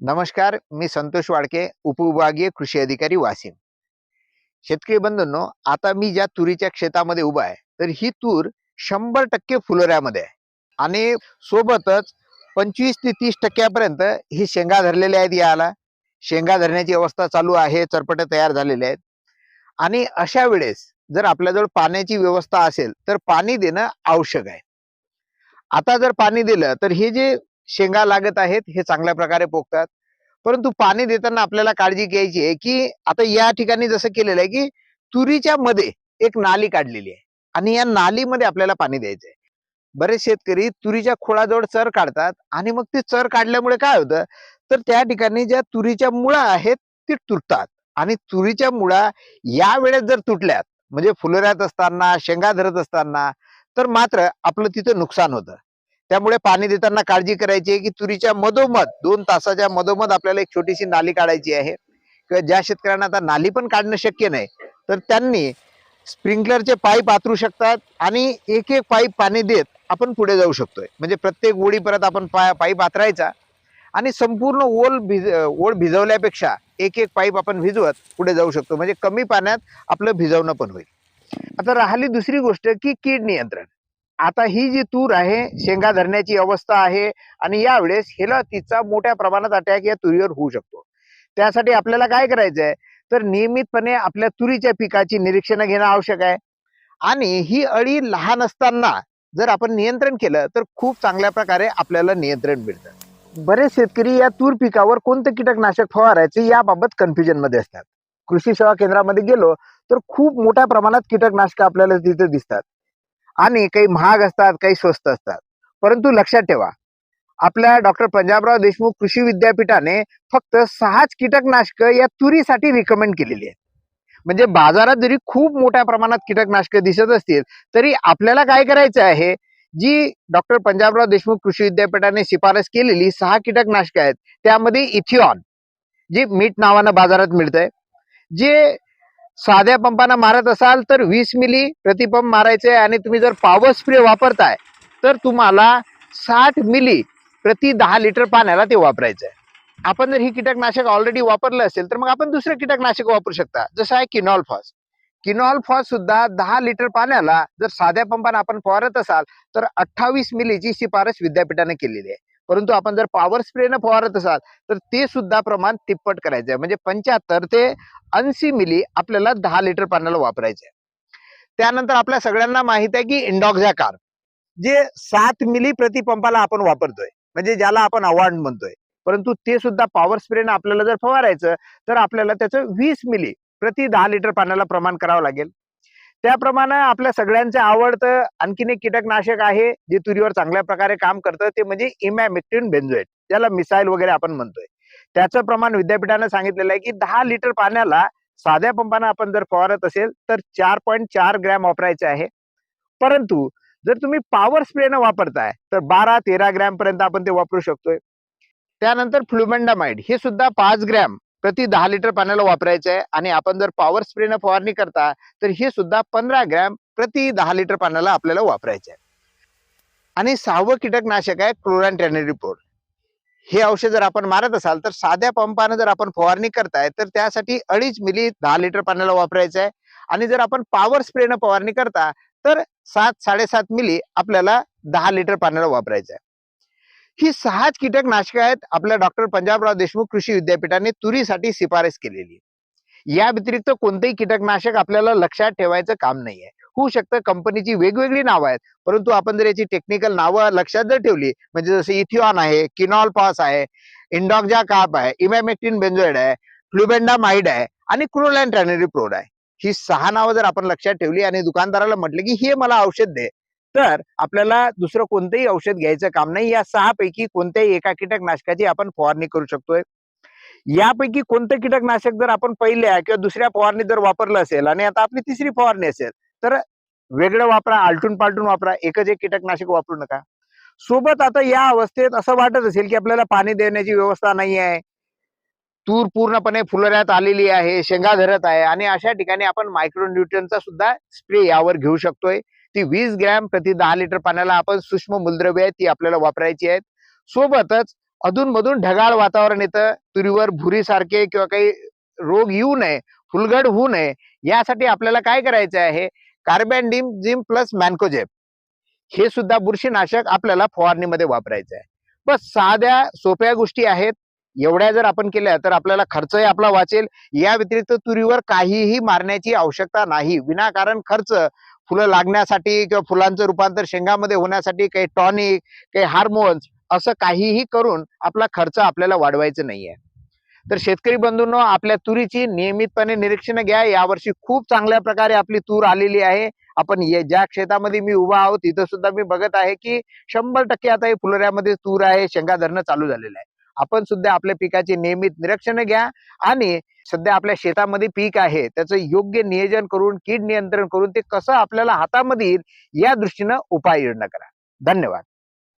नमस्कार मी संतोष वाडके उपविभागीय कृषी अधिकारी वाशिम. शेतकरी बंधूंनो आता मी ज्या तुरीच्या शेतामध्ये उभा आहे तर ही तूर शंभर टक्के फुलोऱ्यामध्ये आहे. आणि सोबतच पंचवीस ते तीस टक्क्यापर्यंत ही शेंगा धरलेल्या आहेत याला. शेंगा धरण्याची अवस्था चालू आहे चरपटे तयार झालेले आहेत. आणि अशा वेळेस जर आपल्याजवळ पाण्याची व्यवस्था असेल तर पाणी देणं आवश्यक आहे. आता जर पाणी दिलं तर हे जे शेंगा लागत आहेत हे चांगल्या प्रकारे पोखतात. परंतु पाणी देताना आपल्याला काळजी घ्यायची आहे की आता या ठिकाणी जसं केलेलं आहे की तुरीच्या मध्ये एक नाली काढलेली आहे आणि या नालीमध्ये आपल्याला पाणी द्यायचं आहे बरेच शेतकरी तुरीच्या खोळाजवळ चर काढतात आणि मग ते चर काढल्यामुळे काय होतं? तर त्या ठिकाणी ज्या तुरीच्या मुळा आहेत ते तुटतात आणि तुरीच्या मुळा या वेळेत जर तुटल्यात म्हणजे फुलऱ्यात असताना शेंगा धरत असताना तर मात्र आपलं तिथं नुकसान होतं. त्यामुळे पाणी देताना काळजी करायची आहे की तुरीच्या मधोमध दोन तासाच्या मधोमध आपल्याला एक छोटीशी नाली काढायची आहे. किंवा ज्या शेतकऱ्यांना आता नाली पण काढणं शक्य नाही तर त्यांनी स्प्रिंकलरचे पाईप आतरू शकतात आणि एक एक पाईप पाणी देत आपण पुढे जाऊ शकतोय. म्हणजे प्रत्येक ओळी परत आपण पा पाईप आतरायचा आणि संपूर्ण ओल भिज ओळ भिजवल्यापेक्षा एक एक पाईप आपण भिजवत पुढे जाऊ शकतो. म्हणजे कमी पाण्यात आपलं भिजवणं पण होईल. आता राहिली दुसरी गोष्ट की कीड नियंत्रण. आता ही जी तूर आहे शेंगा धरण्याची अवस्था आहे आणि यावेळेस हिला तिचा मोठ्या प्रमाणात अटॅक या तुरीवर होऊ शकतो. त्यासाठी आपल्याला काय करायचं आहे तर नियमितपणे आपल्या तुरीच्या पिकाची निरीक्षण घेणं आवश्यक आहे. आणि ही अळी लहान असताना जर आपण नियंत्रण केलं तर खूप चांगल्या प्रकारे आपल्याला नियंत्रण मिळतं. बरेच शेतकरी या तूर पिकावर कोणतं कीटकनाशक फवारायचे याबाबत कन्फ्युजनमध्ये असतात. कृषी सेवा केंद्रामध्ये गेलो तर खूप मोठ्या प्रमाणात कीटकनाशक आपल्याला तिथे दिसतात. आणि काही महाग असतात काही स्वस्त असतात. परंतु लक्षात ठेवा आपल्या डॉक्टर पंजाबराव देशमुख कृषी विद्यापीठाने फक्त सहाच कीटकनाशक या तुरीसाठी रिकमेंड केलेली आहेत. म्हणजे बाजारात जरी खूप मोठ्या प्रमाणात कीटकनाशक दिसत असतील तरी आपल्याला काय करायचं आहे? जी डॉक्टर पंजाबराव देशमुख कृषी विद्यापीठाने शिफारस केलेली सहा कीटकनाशक आहेत त्यामध्ये इथिऑन जे मीठ नावानं बाजारात मिळतंय जे साध्या पंपानं मारत असाल तर वीस मिली प्रतिपंप मारायचे आणि तुम्ही जर पॉवर स्प्रे वापरताय तर तुम्हाला साठ मिली प्रति दहा लिटर पाण्याला ते वापरायचं आहे. आपण जर ही कीटकनाशक ऑलरेडी वापरलं असेल तर मग आपण दुसरं कीटकनाशक वापरू शकता. जसं आहे किनॉल फॉस किनॉल फॉस सुद्धा दहा लिटर पाण्याला जर साध्या पंपानं आपण फवारत असाल तर अठ्ठावीस मिलीची शिफारस विद्यापीठाने केलेली आहे. परंतु आपण जर पॉवर स्प्रेनं फवारत असाल तर ते सुद्धा प्रमाण तिप्पट करायचं आहे म्हणजे पंच्याहत्तर ते ऐंशी मिली आपल्याला दहा लिटर पाण्याला वापरायचे आहे त्यानंतर आपल्या सगळ्यांना माहीत आहे की इंडॉक्झा कार जे सात मिली प्रति पंपाला आपण वापरतोय म्हणजे ज्याला आपण अवॉर्ड म्हणतोय. परंतु ते सुद्धा पॉवर स्प्रेनं आपल्याला जर फवारायचं तर आपल्याला त्याचं वीस मिली प्रति दहा लिटर पाण्याला प्रमाण करावं लागेल. त्याप्रमाणे आपल्या सगळ्यांचं आवडतं आणखीन एक कीटकनाशक आहे जे तुरीवर चांगल्या प्रकारे काम करतं ते म्हणजे इमॅमिक्टिन बेन्झोएट ज्याला मिसाईल वगैरे आपण म्हणतोय. त्याचं प्रमाण विद्यापीठानं सांगितलेलं आहे की दहा लिटर पाण्याला साध्या पंपानं आपण जर फवारत असेल तर चार पॉईंट चार ग्रॅम वापरायचे आहे. परंतु जर तुम्ही पॉवर स्प्रेनं वापरताय तर बारा तेरा ग्रॅम पर्यंत आपण ते वापरू शकतोय. त्यानंतर फ्लुमेंडामाइड हे सुद्धा पाच ग्रॅम. प्रति दहा लिटर पाण्याला वापरायचं आहे. आणि आपण जर पॉवर स्प्रेनं फवारणी करता तर हे सुद्धा पंधरा ग्रॅम प्रति दहा लिटर पाण्याला आपल्याला वापरायचं आहे. आणि सहावं कीटकनाशक आहे क्लोरॅन टेनेरिपोर हे औषध जर आपण मारत असाल तर साध्या पंपानं जर आपण फवारणी करताय तर त्यासाठी अडीच मिली दहा लिटर पाण्याला वापरायचं आहे. आणि जर आपण पॉवर स्प्रेनं फवारणी करता तर सात साडेसात मिली आपल्याला दहा लिटर पाण्याला वापरायचं आहे. ही सहाच कीटकनाशकं आहेत आपल्या डॉक्टर पंजाबराव देशमुख कृषी विद्यापीठाने तुरीसाठी शिफारस केलेली या व्यतिरिक्त कोणतेही कीटकनाशक आपल्याला लक्षात ठेवायचं काम नाहीये होऊ शकतं कंपनीची वेगवेगळी नावं आहेत परंतु आपण जर याची टेक्निकल नावं लक्षात जर ठेवली म्हणजे जसं इथिऑन आहे किनॉल पॉस आहे इंडॉक्जा काप आहे इमॅमेक्टिन बेन्झोइड आहे फ्लुबेंडा माइड आहे आणि क्रोलॅन प्रोड आहे. ही सहा नावं जर आपण लक्षात ठेवली आणि दुकानदाराला म्हटलं की हे मला औषध दे तर आपल्याला दुसरं कोणतंही औषध घ्यायचं काम नाही. या सहा पैकी कोणत्याही एका कीटकनाशकाची आपण फवारणी करू शकतोय. यापैकी कोणतं कीटकनाशक जर आपण पहिल्या किंवा दुसऱ्या फवारणी जर वापरलं असेल आणि आता आपली तिसरी फवारणी असेल तर वेगळं वापरा आलटून पालटून वापरा. एकच एक कीटकनाशक वापरू नका. सोबत आता या अवस्थेत असं वाटत असेल की आपल्याला पाणी देण्याची व्यवस्था नाही आहे. तूर पूर्णपणे फुलऱ्यात आलेली आहे शेंगा धरत आहे आणि अशा ठिकाणी आपण मायक्रोन्यूट्रनचा सुद्धा स्प्रे यावर घेऊ शकतोय. ती वीस ग्रॅम प्रति दहा लिटर पाण्याला आपण सूक्ष्म मूलद्रव्य आहे ती आपल्याला वापरायची आहेत. सोबतच अधूनमधून ढगाळ वातावरण येतं तुरीवर भुरीसारखे किंवा काही रोग येऊ नये फुलगड होऊ नये यासाठी आपल्याला काय करायचं आहे? कार्बॅन्डिम जिम प्लस मॅन्कोजेप हे सुद्धा बुरशीनाशक आपल्याला फवारणीमध्ये वापरायचं आहे. बस साध्या सोप्या गोष्टी आहेत. एवढ्या जर आपण केल्या तर आपल्याला खर्चही आपला वाचेल. या व्यतिरिक्त तुरीवर काहीही मारण्याची आवश्यकता नाही. विनाकारण खर्च फुलं लागण्यासाठी किंवा फुलांचं रूपांतर शेंगामध्ये होण्यासाठी काही टॉनिक काही हार्मोन्स असं काहीही करून आपला खर्च आपल्याला वाढवायचं नाहीये. तर शेतकरी बंधूंनो आपल्या तुरीची नियमितपणे निरीक्षण घ्या. यावर्षी खूप चांगल्या प्रकारे आपली तूर आलेली आहे. आपण ये- ज्या क्षेत्रामध्ये मी उभा आहोत तिथं सुद्धा मी बघत आहे की शंभर टक्के आता हे फुलऱ्यामध्ये तूर आहे शेंगा धरणं चालू झालेलं आहे. आपण सुद्धा आपल्या पिकाचे नियमित निरीक्षण घ्या आणि सध्या आपल्या शेतामध्ये पीक आहे त्याचं योग्य नियोजन करून कीड नियंत्रण करून ते कसं आपल्याला हातामध्ये येईल या दृष्टीनं उपाययोजना करा. धन्यवाद.